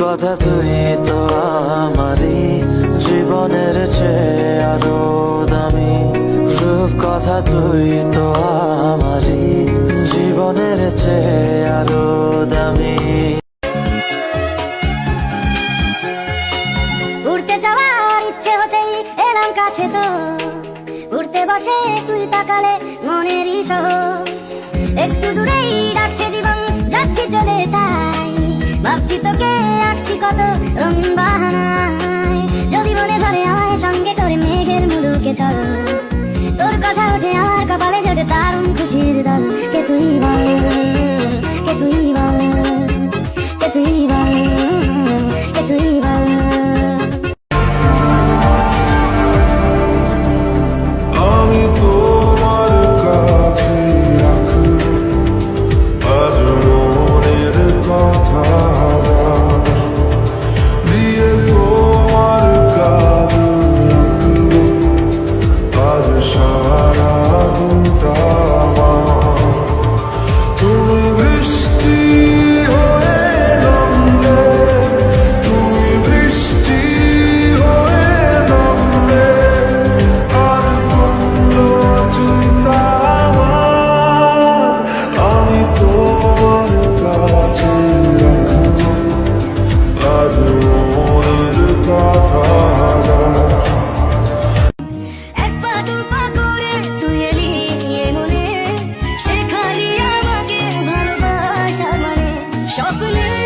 কথা তুই তো আমারই, জীবনের চেয়ে আরও দামি। রূপ কথা তুই তো আমারই, জীবনের চেয়ে আরও দামি। উড়তে যাওয়ার ইচ্ছে হতেই এলাম কাছে তো। উড়তে বসে তুই তাকালে মনের শহর একটু দূরেই কত যদি মনে ধরে আমায় সঙ্গে করে মেঘের মুলুকে তোর কথা ওঠে আমার কপালে জোটে দারুণ খুশির দল chocolate.